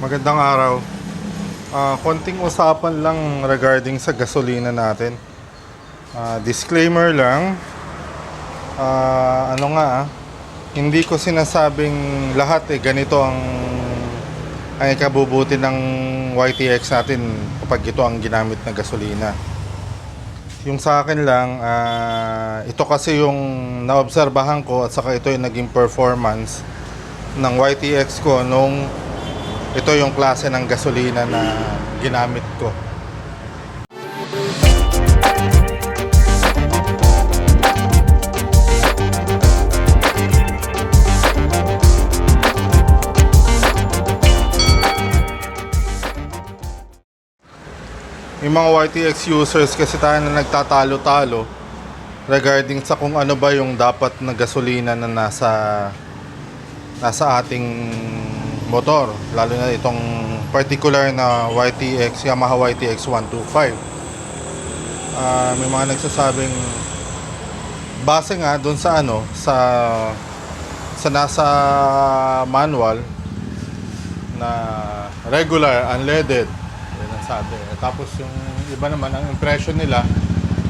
Magandang araw. Ah, konting usapan lang regarding sa gasolina natin. Ah, disclaimer lang. Ah, ano nga hindi ko sinasabing lahat eh ganito ang ay kabubuti ng YTX natin kapag ito ang ginamit na gasolina. Yung sa akin lang, ah, ito kasi yung naobserbahan ko at saka ito yung naging performance ng YTX ko nung ito yung klase ng gasolina na ginamit ko. Yung mga YTX users kasi tayo na nagtatalo-talo regarding sa kung ano ba yung dapat na gasolina na nasa nasa ating motor lalo na itong particular na YTX Yamaha YTX 125 Ah, may mga nagsasabing base nga doon sa ano sa sa nasa manual na regular unleaded. Yan ang sabi. Tapos yung iba naman ang impression nila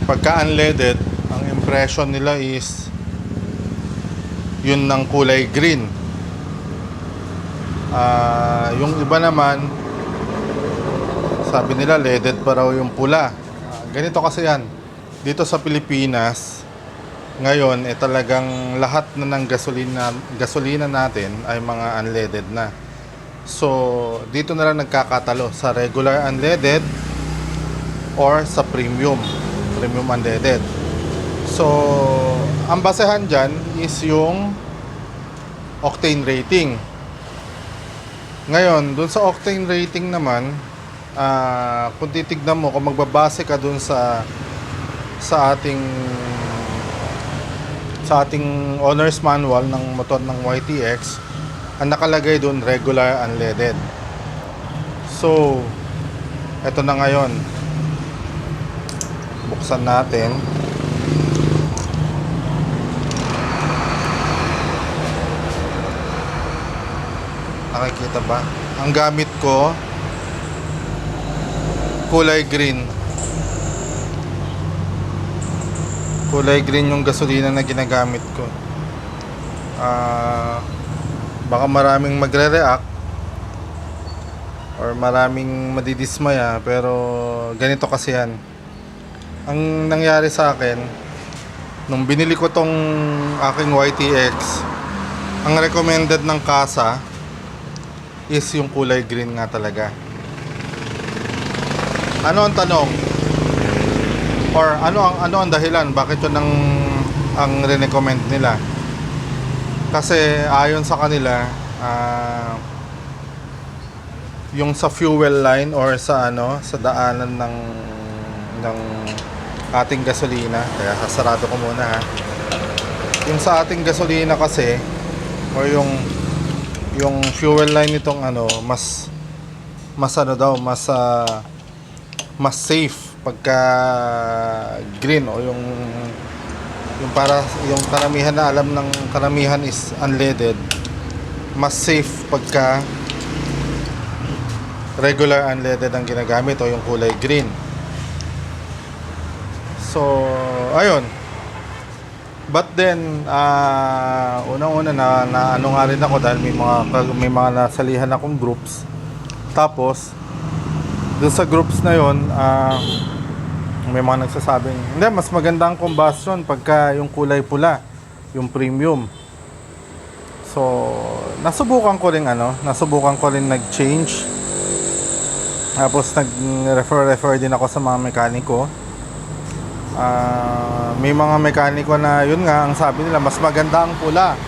pagka unleaded ang impression nila is yun ng kulay green Ah, yung iba naman sabi nila leaded pa raw yung pula. Ah, ganito kasi yan. Dito sa Pilipinas ngayon eh talagang lahat na ng gasolina gasolina natin ay mga unleaded na. So dito na lang nagkakatalo sa regular unleaded or sa premium premium unleaded. So ang basehan diyan is yung octane rating. Ngayon, dun sa octane rating naman, ah kung titignan mo, kung magbabase ka dun sa sa ating sa ating owner's manual ng motor ng YTX, ang nakalagay dun regular unleaded. So, eto na ngayon. Buksan natin. Nakikita ba? Ang gamit ko kulay green. Kulay green yung gasolina na ginagamit ko. Ah, baka maraming magre-react or maraming madidismaya pero ganito kasi yan. Ang nangyari sa akin nung binili ko tong aking YTX, ang recommended ng kasa is yung kulay green nga talaga. Ano ang tanong? Or ano ang ano ang dahilan bakit 'yun ang ang recommend nila? Kasi ayon sa kanila, ah, yung sa fuel line or sa ano, sa daanan ng ng ating gasolina, kaya sasarado ko muna ha. Yung sa ating gasolina kasi or yung yung fuel line nitong ano mas mas ano daw mas ah, mas safe pagka green o yung yung para yung karamihan na alam ng karamihan is unleaded mas safe pagka regular unleaded ang ginagamit o yung kulay green. So ayun. But then, ah unang-una na, na ano nga rin ako dahil may mga may mga nasalihan akong groups. Tapos dun sa groups na 'yon, ah may mga nagsasabing, hindi mas maganda ang combustion pagka yung kulay pula, yung premium. So, nasubukan ko rin ano, nasubukan ko rin nag-change. Tapos nag-refer-refer din ako sa mga mekaniko. Ah, may mga mekaniko na yun nga ang sabi nila mas maganda ang pula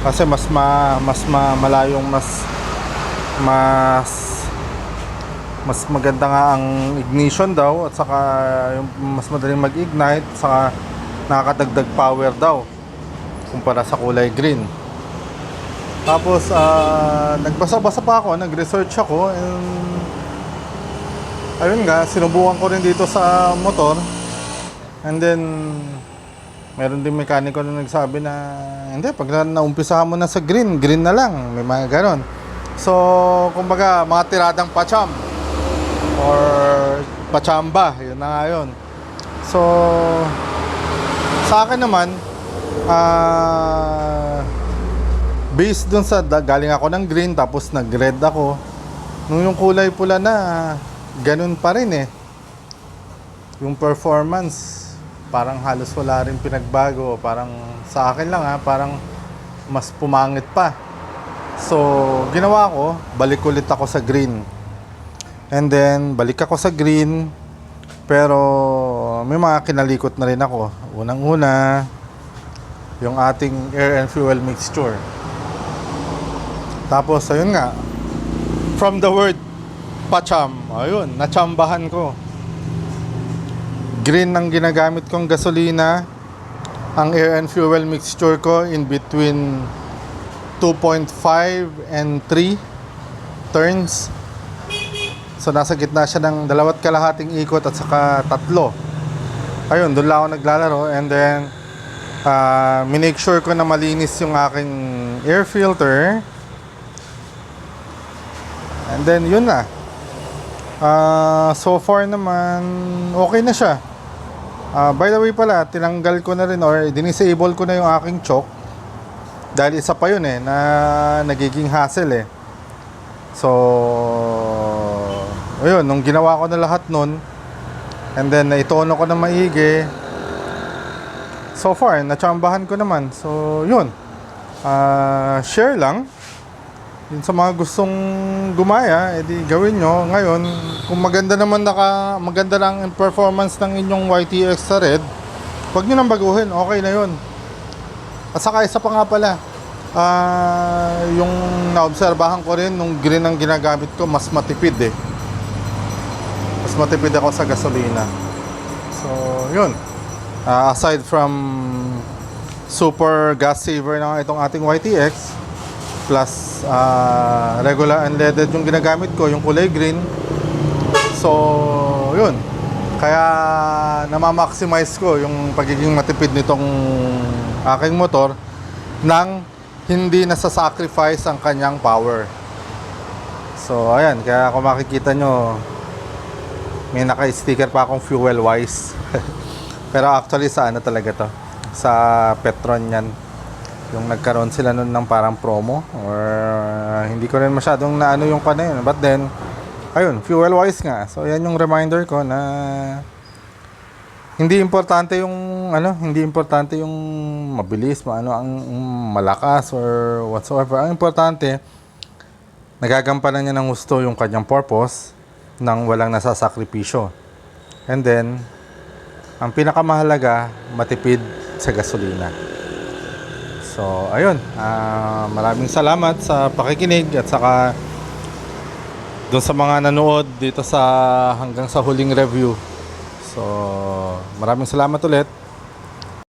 kasi mas ma, mas ma, malayong mas mas mas maganda nga ang ignition daw at saka yung mas madaling mag-ignite saka nakakadagdag power daw kumpara sa kulay green. Tapos ah, nagbasa-basa pa ako nag-research ako and ayun nga sinubukan ko rin dito sa motor. And then, meron din mekaniko na nagsabi na, hindi, pag na naumpisahan mo na sa green, green na lang. May mga ganon. So, kumbaga, mga tiradang pacham or pachamba, yun na nga yun. So, sa akin naman, ah, based dun sa, galing ako ng green, tapos nag-red ako, nung yung kulay pula na, ganun pa rin eh. Yung performance, parang halos wala rin pinagbago. Parang sa akin lang ha, parang mas pumangit pa. So, ginawa ko, balik ulit ako sa green. And then, balik ako sa green. Pero, may mga kinalikot na rin ako. Unang-una, yung ating air and fuel mixture. Tapos, ayun nga, from the word pacham, ayun, nachambahan ko. Green ang ginagamit kong gasolina. Ang air and fuel mixture ko in between 2.5 and 3 turns. So nasa gitna siya ng dalawat kalahating ikot at saka tatlo. Ayun, doon lang ako naglalaro and then uh, minake sure ko na malinis yung aking air filter. And then yun na. Ah, so far naman okay na siya. Ah, by the way pala, tinanggal ko na rin or dinisable ko na yung aking choke. Dahil isa pa yun eh, na nagiging hassle eh. So, ayun, nung ginawa ko na lahat nun, and then naitono ko na maigi, so far, natsambahan ko naman. So, yun. Ah, share lang. Yun sa mga gustong gumaya, edi gawin nyo. Ngayon, kung maganda naman naka, maganda lang ang performance ng inyong YTX sa red, huwag nyo nang baguhin. Okay na yun. At saka isa pa nga pala, ah, yung naobserbahan ko rin, nung green ang ginagamit ko, mas matipid eh. Mas matipid ako sa gasolina. So, yun. Ah, aside from super gas saver na itong ating YTX, plus ah, regular unleaded yung ginagamit ko, yung kulay green. So, yun. Kaya namamaximize ko yung pagiging matipid nitong aking motor nang hindi nasa-sacrifice ang kanyang power. So, ayan. Kaya kung makikita nyo, may naka-sticker pa akong fuel wise. Pero actually sa ano talaga to? Sa Petron yan. Yung nagkaroon sila nun ng parang promo or uh, hindi ko rin masyadong naano yung kano yun. But then, ayun, fuel wise nga. So yan yung reminder ko na hindi importante yung ano, hindi importante yung mabilis, maano ang malakas or whatsoever. Ang importante, nagagampanan niya ng gusto yung kanyang purpose nang walang nasasakripisyo. And then, ang pinakamahalaga, matipid sa gasolina. So, ayun. ah, maraming salamat sa pakikinig at saka doon sa mga nanood dito sa hanggang sa huling review. So, maraming salamat ulit.